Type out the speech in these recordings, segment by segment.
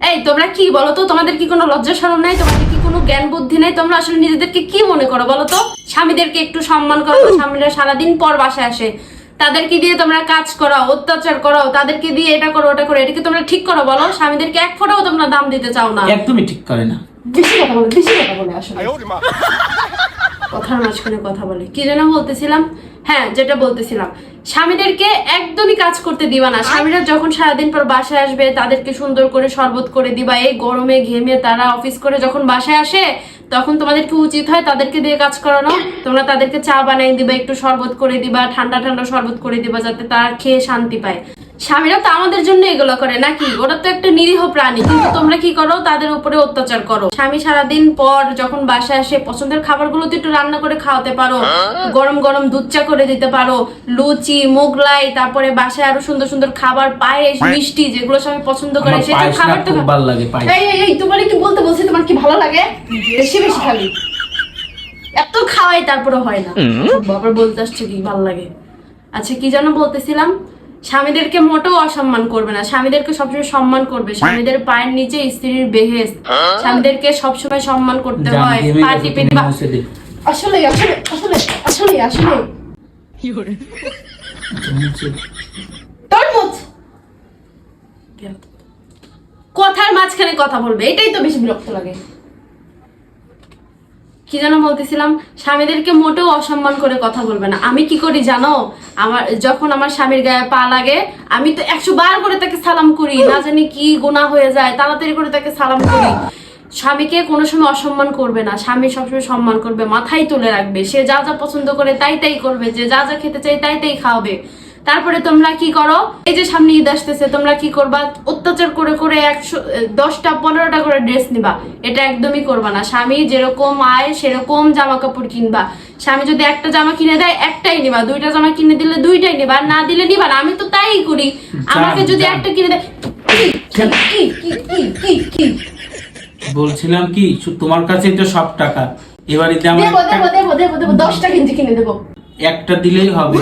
এই তোমরা কি বলো তো? তোমাদের কি কোনো লজ্জা শরম নাই? তোমাদের কি কোনো জ্ঞান বুদ্ধি নাই? তোমরা আসলে নিজেদেরকে কি মনে করো বলো তো? স্বামীদেরকে একটু সম্মান করো স্বামীরা সারাদিন পর বাসায় আসে। তাদেরকে দিয়ে তোমরা কাজ করাও অত্যাচার করো তাদেরকে দিয়ে এটা করো ওটা করো এটাকে তোমরা ঠিক করো বলো? স্বামীদেরকে এক ফোটাও তোমরা দাম দিতে চাও না। একদমই ঠিক করে না। বেশি কথা বলে বেশি কথা বলে আসলে। কথার মাঝখানে কথা বলে। কি যেন বলতেছিলাম? হ্যাঁ যেটা বলতেছিলাম। স্বামীদেরকে একদমই কাজ করতে দিবা না। স্বামীরা যখন সারাদিন পর বাসায় আসবে তাদেরকে সুন্দর করে শরবত করে দিবা। এই গরমে ঘেমে তারা অফিস করে যখন বাসায় আসে তখন তোমাদেরকে উচিত হয় তাদেরকে দিয়ে কাজ করানো। তোমরা তাদেরকে চা বানাই দিবা একটু শরবত করে দিবা ঠান্ডা ঠান্ডা শরবত করে দিবা যাতে তারা খেয়ে শান্তি পায়। স্বামীরা তো আমাদের জন্য এগুলো করে নাকি? ওরা তো একটা নিরীহ প্রাণী কিন্তু তোমরা কি করো? তাদের উপরে অত্যাচার করো। স্বামী সারাদিন পর যখন বাসায় আসে পছন্দের খাবারগুলো তো একটু রান্না করে খাওয়াতে পারো। গরম গরম দুধ চা করে দিতে পারো। লুচি মোগলাই তারপরে বাসায় আরও সুন্দর সুন্দর খাবার পায়েস মিষ্টি যেগুলো সবাই পছন্দ করে সেটা খাবার তো ভালো লাগে এই তোমার কি বলতে বলছি তোমার কি ভালো লাগে? বেশি বেশি খালি। এত খাওয়াই তারপরে হয় না। বাবার বলতে আসছে কি ভালো লাগে। আচ্ছা কি যেন বলতেছিলাম? স্বামীদেরকে মোটেও অসম্মান করবে না। স্বামীদেরকে সবসময় সম্মান করবে। স্বামীদের পায়ের নিচে স্ত্রীর বেহেস স্বামীদেরকে সবসময় সম্মান করতে হয়। পা টিপে দিবা। আসলে আসলে আসলে আসলে আসলে। তরমুজ! কথার মাঝখানে কথা বলবে। এটাই তো বেশি বিরক্ত লাগে। কি যেন বলতেছিলাম, স্বামীদেরকে মোটেও অসম্মান করে কথা বলবে না। আমি কি করি জানো? আমার, যখন আমার স্বামীর গায়ে পা লাগে, আমি তো একশো বার করে তাকে সালাম করি, না জানি কি গোনা হয়ে যায়, তাড়াতাড়ি করে তাকে সালাম করি। স্বামীকে কোনো সময় অসম্মান করবে না। স্বামী সবসময় সম্মান করবে, মাথায় তুলে রাখবে। সে যা যা পছন্দ করে তাই তাই করবে, যে যা যা খেতে চাই তাই তাই খাওয়াবে। তারপরে তোমরা কি করো? এই যে সামনে ঈদ আসতেছে তোমরা কি করবা? অত্যাচার করে করে একশো দশটা পনেরোটা করে ড্রেস নিবা। এটা একদমই করবা না। স্বামী যেরকম আয় সেরকম জামা কাপড় কিনবা। স্বামী যদি একটা জামা কিনে দেয় একটাই নিবা। দুইটা জামা কিনে দিলে দুইটাই নিবা। আর না দিলে নিবা না। আমি তো তাই করি। আমাকে যদি একটা কিনে দেয় বলছিলাম কি তোমার কাছে তো সব টাকা। এবার দেবো দেবো দেবো দেবো দেবো দশটা কিনতে কিনে দেবো। একটা দিলেই হবে।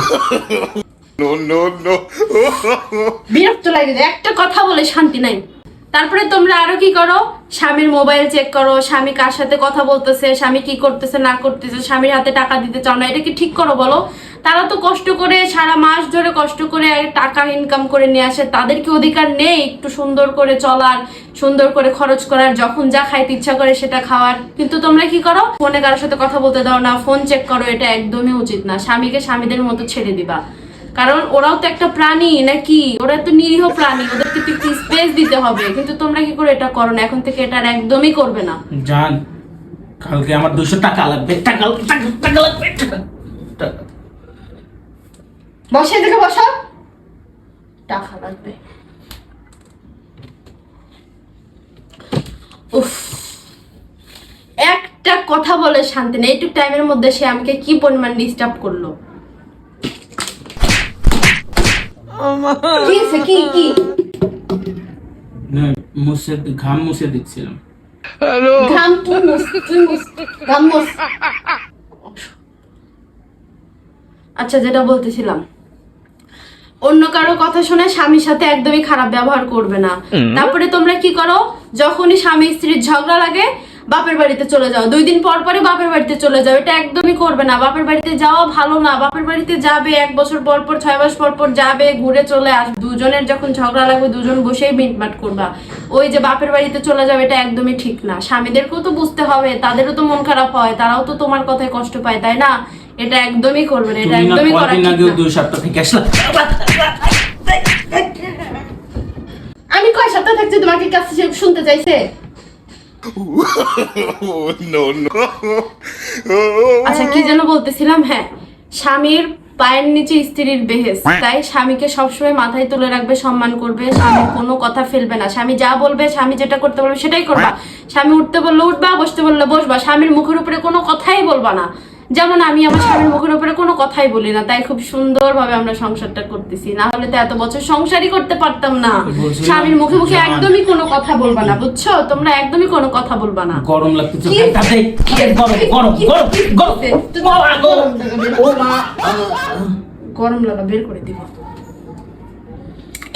বিরক্ত লাগে একটা কথা বলে শান্তি নাই। তারপরে তোমরা আরও কি করো? স্বামীর মোবাইল চেক করো, স্বামী কার সাথে কথা বলতেছে, স্বামী কি করতেছে, না করতেছে, স্বামীর হাতে টাকা দিতে চাও না, এটা কি ঠিক করো বলো? তারা তো কষ্ট করে সারা মাস ধরে কষ্ট করে টাকা ইনকাম করে নিয়ে আসে, তাদের কি অধিকার নেই একটু সুন্দর করে চলার, সুন্দর করে খরচ করার, যখন যা খাইতে ইচ্ছা করে সেটা খাওয়ার? কিন্তু তোমরা কি করো? ফোনে কারোর সাথে কথা বলতে দাও না, ফোন চেক করো, এটা একদমই উচিত না। স্বামীকে স্বামীদের মতো ছেড়ে দিবা। কারণ ওরাও তো একটা প্রাণী নাকি? ওরা তো নিরীহ প্রাণী ওদেরকে তো একটু স্পেস দিতে হবে। কিন্তু তোমরা কি করে এটা করো না? এখন থেকে এটা আর একদমই করবে না। জান কালকে আমার দুশো টাকা লাগবে। টাকা টাকা টাকা লাগবে। বসে দেখে বসো। টাকা লাগবে। উফ। একটা কথা বলে শান্তি নেই। একটু টাইমের মধ্যে সে আমাকে কি পরিমাণ ডিস্টার্ব করল? কি হয়েছে? কি কি? না, মুছে ঘাম মুছে দিচ্ছিলাম। ঘাম তুই মুছ তুই মুছ? ঘাম মুছ। আচ্ছা যেটা বলতেছিলাম। অন্য কারও কথা শুনে স্বামীর সাথে একদমই খারাপ ব্যবহার করবে না। তারপরে তোমরা কি করো? যখনই স্বামী স্ত্রীর ঝগড়া লাগে বাপের বাড়িতে চলে যাও। দুই দিন পর পরে বাপের বাড়িতে চলে যাও। এটা একদমই করবে না। বাপের বাড়িতে যাওয়া ভালো না। বাপের বাড়িতে যাবে এক বছর পর পর ছয় মাস পর পর যাবে ঘুরে চলে আস দুজনের যখন ঝগড়া লাগবে দুজন বসেই মিটমাট করবা। ওই যে বাপের বাড়িতে চলে যাবে এটা একদমই ঠিক না। স্বামীদেরকেও তো বুঝতে হবে তাদেরও তো মন খারাপ হয় তারাও তো তোমার কথায় কষ্ট পায় তাই না? এটা একদমই করবে না এটা একদমই করা ঠিক না। দুই সপ্তাহ থেকে আসলাম আমি কয় সপ্তাহ থাকছি? তোমাকে কাছে শুনতে চাইছে. আচ্ছা কি যেন বলতেছিলাম হ্যাঁ স্বামীর পায়ের নিচে স্ত্রীর বেহেস। তাই স্বামীকে সবসময় মাথায় তুলে রাখবে সম্মান করবে স্বামী কোনো কথা ফেলবে না। স্বামী যা বলবে স্বামী যেটা করতে বলবে সেটাই করবা। স্বামী উঠতে বললে উঠবা বসতে বললে বসবা। স্বামীর মুখের উপরে কোনো কথাই বলবা না। যেমন আমি আমার স্বামীর মুখের উপরে কোনো কথাই বলি না তাই খুব সুন্দরভাবে আমরা সংসারটা করতেছি। না হলে তো এত বছর সংসারই করতে পারতাম না। স্বামীর মুখে মুখে একদমই কোনো কথা বলবা না বুঝছ? তোমরা একদমই কোনো কথা বলবা না। গরম লাগতেছে গরম গরম গরম গরম। লাগা বের করে দিব।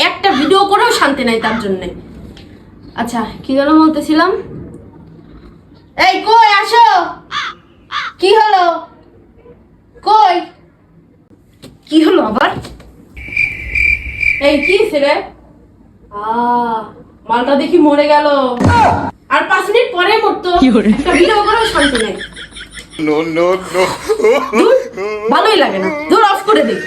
একটা ভিডিও করেও শান্তি নাই তার জন্য। আচ্ছা কি যেন বলতেছিলাম? এই কই আসো? কি হলো কই কি হলো আবার এই কি রে? আহ মালটা দেখি মরে গেল। আর পাঁচ মিনিট পরে মরতো। একটা ভিডিও করেও শান্তি নেই। No, no, no. ভালোই লাগে না। ধর অফ করে দিই।